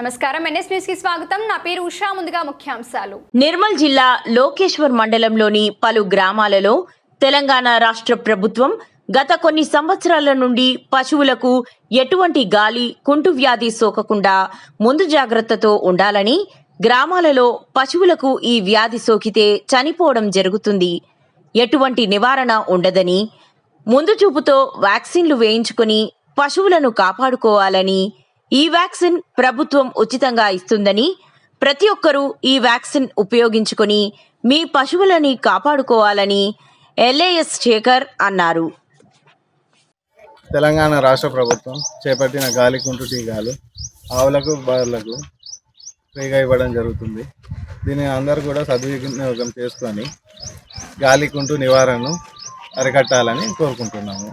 నమస్కారం. ఎన్ఎస్కి స్వాగతం. నా పేరు ఉషా. ముందుగా ముఖ్యాంశాలు. నిర్మల్ జిల్లా లోకేశ్వర్ మండలంలోని పలు గ్రామాలలో తెలంగాణ రాష్ట్ర ప్రభుత్వం గత కొన్ని సంవత్సరాల నుండి పశువులకు ఎటువంటి గాలి కుంటు వ్యాధి సోకకుండా ముందు జాగ్రత్తతో ఉండాలని గ్రామాలలో పశువులకు ఈ వ్యాధి సోకితే చనిపోవడం జరుగుతుంది. ఎటువంటి నివారణ ఉండదని ముందు చూపుతో వ్యాక్సిన్లు వేయించుకొని పశువులను కాపాడుకోవాలని ఈ వ్యాక్సిన్ ప్రభుత్వం ఉచితంగా ఇస్తుందని ప్రతి ఒక్కరూ ఈ వ్యాక్సిన్ ఉపయోగించుకొని మీ పశువులని కాపాడుకోవాలని ఎల్ఏఎస్ శేఖర్ అన్నారు. తెలంగాణ రాష్ట్ర ప్రభుత్వం చేపట్టిన గాలికుంటు టీకాలు ఆవులకు బర్రెలకు ఫ్రీగా ఇవ్వడం జరుగుతుంది. దీన్ని అందరూ కూడా సద్వినియోగం చేసుకొని గాలికుంటు నివారణను అరికట్టాలని కోరుకుంటున్నాము.